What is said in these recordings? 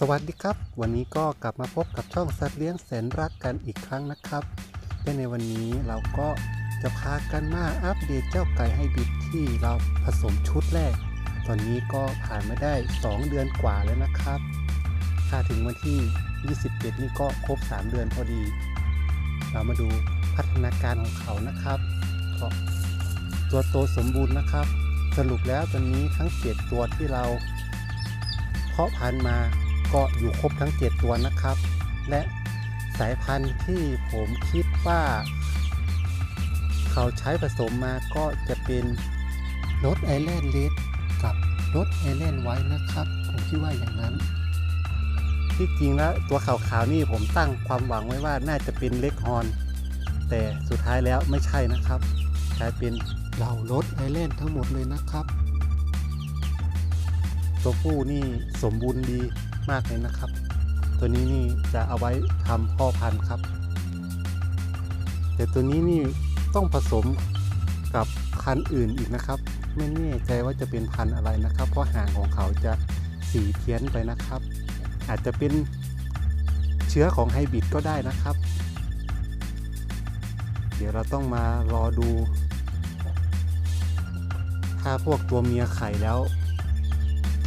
สวัสดีครับ วันนี้ก็กลับมาพบกับช่องสัตว์เลี้ยงแสนรักกันอีกครั้งนะครับและในวันนี้เราก็จะพากันมาอัปเดตเจ้าไก่ให้บิดที่เราผสมชุดแรก ตอนนี้ก็ผ่านมาได้ 2 เดือนกว่าแล้วนะครับ ถ้าถึงวันที่ 27 นี่ก็ครบ 3 เดือนพอดี เรามาดูพัฒนาการของเขานะครับก็ตัวโตสมบูรณ์นะครับ สรุปแล้วตอนนี้ทั้ง 7 ตัวที่เรา เพาะพันธุ์มา ก็อยู่ครบทั้ง 7 ตัวนะครับ และสายพันธุ์ที่ผมคิดว่า เขาใช้ผสมมาก็จะเป็นรถไอแลนด์เลดกับรถไอแลนด์ไว้นะครับ ผมคิดว่าอย่างนั้น ที่จริงแล้วตัวขาวๆนี่ผมตั้งความหวังไว้ว่าน่าจะเป็นเล็กฮอนแต่สุดท้ายแล้วไม่ใช่นะครับกลายเป็นเหล่ารถไอแลนด์ทั้งหมดเลยนะครับ ตัวผู้นี่สมบูรณ์ดี มากเลยนะครับ ตัวนี้นี่จะเอาไว้ทำพ่อพันธุ์ครับ แต่ตัวนี้นี่ต้องผสมกับพันธุ์อื่นอีกนะครับ ไม่แน่ใจว่าจะเป็นพันธุ์อะไรนะครับ เพราะหางของเขาจะสีเพี้ยนไปนะครับ อาจจะเป็นเชื้อของไฮบริดก็ได้นะครับ เดี๋ยวเราต้องมารอดู ถ้าพวกตัวเมียไข่แล้ว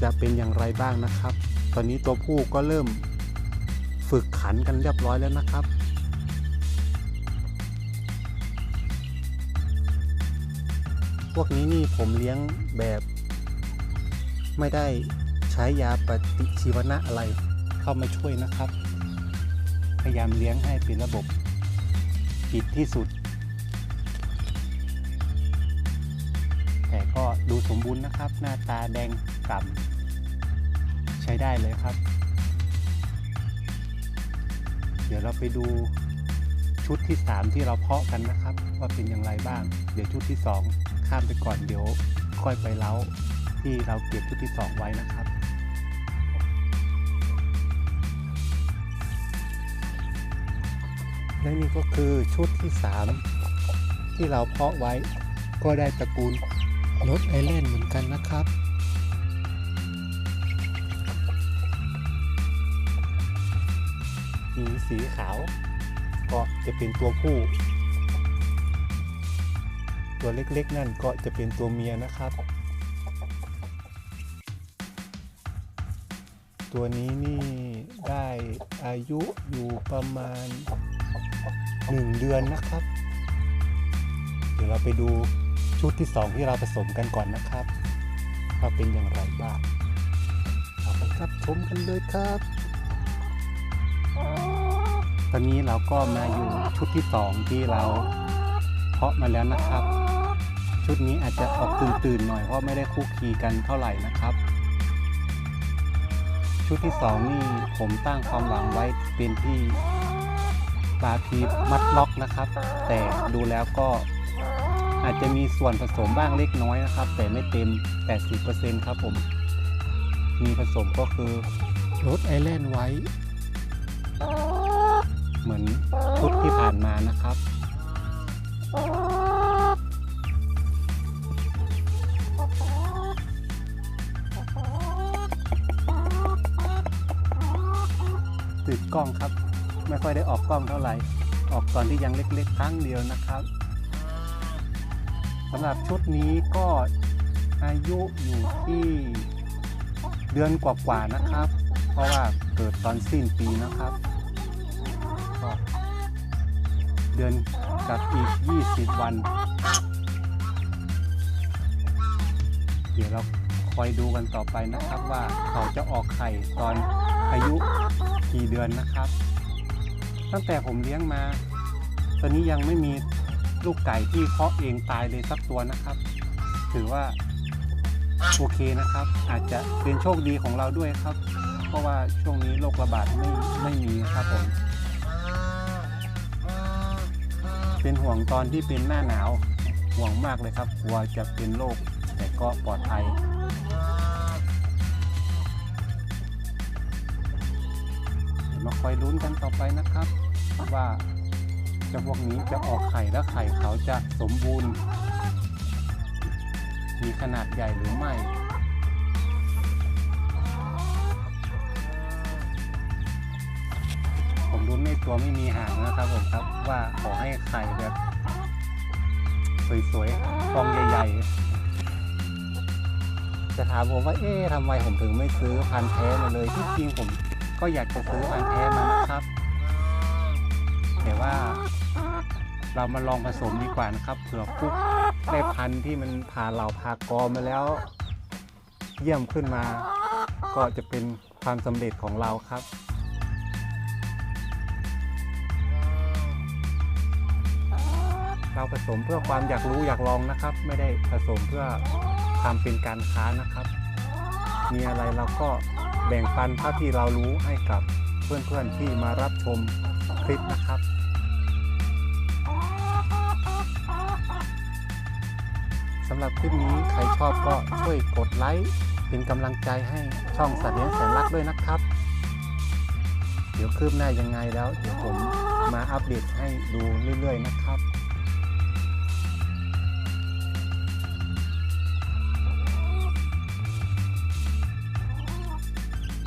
จะเป็นอย่างไรบ้างนะครับ อนนี้ตัวผู้ก็เริ่มฝึกขันกันเรียบร้อยแล้วนะครับ พวกนี้นี่ผมเลี้ยงแบบ ไม่ได้ใช้ยาปฏิชีวนะอะไรเข้ามาช่วยนะครับ พยายามเลี้ยงให้เป็นระบบปิดที่สุด แต่ก็ดูสมบูรณ์นะครับ หน้าตาแดงกล่ำ ช้ได้เลยครับ เดี๋ยวเราไปดูชุดที่ 3 ที่เราเพาะกันนะครับ ว่าเป็นอย่างไรบ้าง เดี๋ยวชุดที่ 2 ข้ามไปก่อนเดี๋ยวค่อยไปเล้าที่เราเก็บชุดที่ 2 ไว้นะครับและนี่ก็คือชุดที่ 3 ที่เราเพาะไว้ก็ได้ตระกูลรถไอแลนเหมือนกันนะครับ มีสีขาว ก็จะเป็นตัวผู้ ตัวเล็กๆนั่นก็จะเป็นตัวเมียนะครับ ตัวนี้นี่ได้อายุอยู่ประมาณ 1 เดือนนะครับ เดี๋ยวเราไปดูชุดที่ 2 ที่เราผสมกันก่อนนะครับว่าเป็นอย่างไรบ้างเอาไปครับชมกันเลยครับ ตอนนี้เราก็มาอยู่ชุดที่2ที่เราเพาะมาแล้วนะครับ ชุดนี้อาจจะออกตื่นๆหน่อยเพราะไม่ได้คุกคีกันเท่าไหร่นะครับ ชุดที่2นี่ผมตั้งความหวังไว้เป็นที่ปลาพีมัดล็อกนะครับ แต่ดูแล้วก็อาจจะมีส่วนผสมบ้างเล็กน้อยนะครับ แต่ไม่เต็ม 80%ครับผม มีผสมก็คือรถไอแลนด์ไว้ เหมือนชุดที่ผ่านมานะครับ ติดกล้องครับ ไม่ค่อยได้ออกกล้องเท่าไหร่ ออกตอนที่ยังเล็กๆครั้งเดียวนะครับสำหรับชุดนี้ก็อายุอยู่ที่เดือนกว่าๆนะครับ เพราะว่าเกิดตอนสิ้นปีนะครับ ก็เดือนกับอีก 20 วัน เดี๋ยวเราคอยดูกันต่อไปนะครับว่าเขาจะออกไข่ตอนอายุกี่เดือนนะครับ ตั้งแต่ผมเลี้ยงมา ตอนนี้ยังไม่มีลูกไก่ที่เพาะเองตายเลยสักตัวนะครับ ถือว่าโอเคนะครับ อาจจะเป็นโชคดีของเราด้วยครับ เพราะว่าช่วงนี้โรคระบาดไม่ไม่มีครับผม เป็นห่วงตอนที่เป็นหน้าหนาวห่วงมากเลยครับกลัวจะเป็นโรคแต่ก็ปลอดภัยมาคอยลุ้นกันต่อไปนะครับ ว่าเจ้าพวกนี้จะออกไข่แล้วไข่เขาจะสมบูรณ์ มีขนาดใหญ่หรือไม่ ตัวไม่มีหางนะครับผมครับว่าขอให้ไข่แบบสวยๆฟองใหญ่ๆ จะถามผมว่าเอ๊ะทำไมผมถึงไม่ซื้อพันธุ์แท้มาเลยที่จริงผมก็อยากจะซื้อพันธุ์แท้มานะครับ แต่ว่าเรามาลองผสมดีกว่านะครับเผื่อปุ๊บได้พันธุ์ที่มันผ่าเหล่าผ่ากอมาแล้ว เยี่ยมขึ้นมา ก็จะเป็นความสำเร็จของเราครับ เราผสมเพื่อความอยากรู้อยากลองนะครับ ไม่ได้ผสมเพื่อความเป็นการค้านะครับ มีอะไรเราก็แบ่งปันเท่าที่เรารู้ให้กับเพื่อนๆที่มารับชมคลิปนะครับสำหรับคลิปนี้ใครชอบก็ช่วยกดไลค์เป็นกำลังใจให้ช่องสัตว์เลี้ยงแสนรักด้วยนะครับ เดี๋ยวคืบหน้ายังไงแล้ว เดี๋ยวผมมาอัปเดตให้ดูเรื่อยๆนะครับ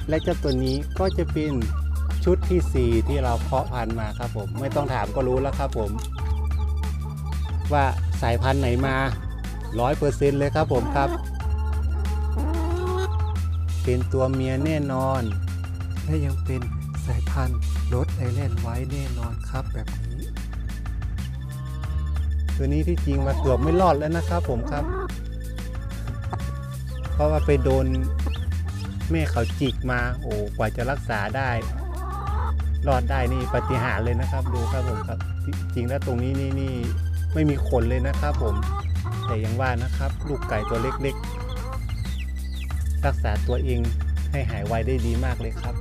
และเจ้าตัวนี้ก็จะเป็นชุดที่ 4 ที่เราเพาะพันธุ์มาครับผมไม่ต้องถามก็รู้แล้วครับผม ว่าสายพันธุ์ไหนมาร้อยเปอร์เซ็นต์เลยครับผมครับ เป็นตัวเมียแน่นอน และยังเป็นสายพันธุ์รถไอแลนด์ไว้แน่นอนครับแบบนี้ ตัวนี้ที่จริงมาเกือบไม่รอดแล้วนะครับผมครับ เพราะว่าไปโดน แม่เขาจิกมาโอ้กว่าจะรักษาได้รอดได้นี่ปฏิหารเลยนะครับ ดูครับผมครับจริงแล้วตรงนี้นี่นี่ไม่มีขนเลยนะครับผม แต่ยังว่านะครับ ลูกไก่ตัวเล็กๆ รักษาตัวเองให้หายไวได้ดีมากเลยครับ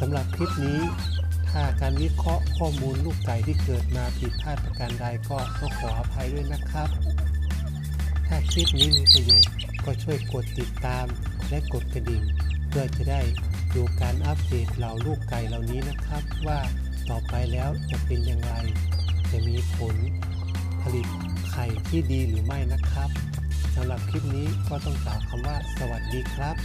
สำหรับคลิปนี้ ถ้าการวิเคราะห์ข้อมูลลูกไก่ที่เกิดมาผิดพลาดประการใดก็ต้องขออภัยด้วยนะครับ ถ้าคลิปนี้มีประโยชน์ก็ช่วยกดติดตามและกดกระดิ่ง เพื่อจะได้ดูการอัปเดตเหล่าลูกไก่เหล่านี้นะครับ ว่าต่อไปแล้วจะเป็นอย่างไร จะมีผลผลิตไข่ที่ดีหรือไม่นะครับสำหรับคลิปนี้ก็ต้องกล่าวคำว่าสวัสดีครับ